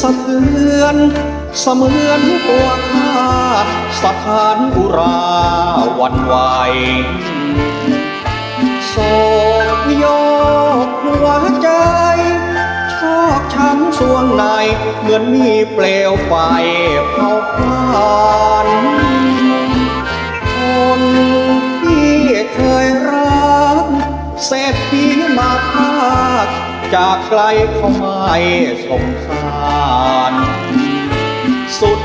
สะเทือนเสมือนตัวข้าสถานอุราวันไหวโศกโยกหัวใจชอกช้ำสวงในเหมือนมีเปลวไฟเผาพลา จากไกลเขาไม่สงสาร สุด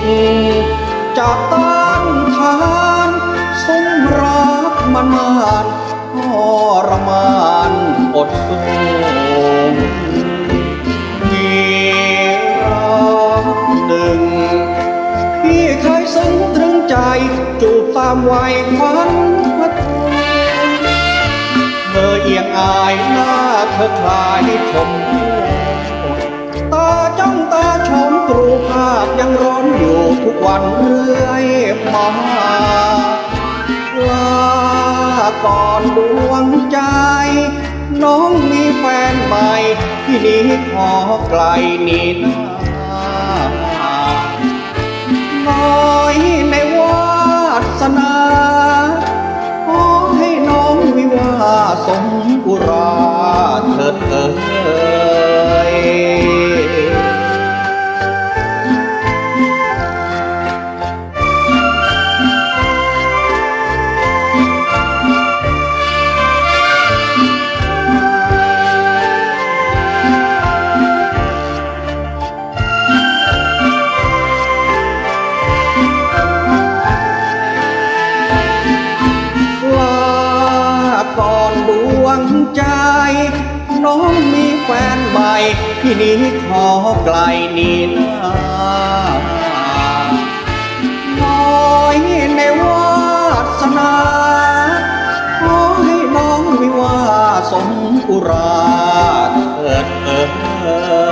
จะต้านทานสมรักมานานทรมานอดสู้มีรักหนึ่งพี่เคยซึ้งตรึงใจจูบตามวัยควันพัทเธอเอียงอายหน้า เธอคลายชมพู่ตาจ้องตาชมตรูภาพยังร้อนอยู่ทุกวันเรื่อยมาลาก่อนดวงใจ น้องมีแฟนใหม่ ที่นี้ขอไกลนี้นา สมอุราเถิดเอ่ย ก่อนดวงใจ น้องมีแฟนใหม่ที่นี้ขอไกลนีนาน้อยในวาสนาขอให้น้องมีวาสมอุราเถิดเอ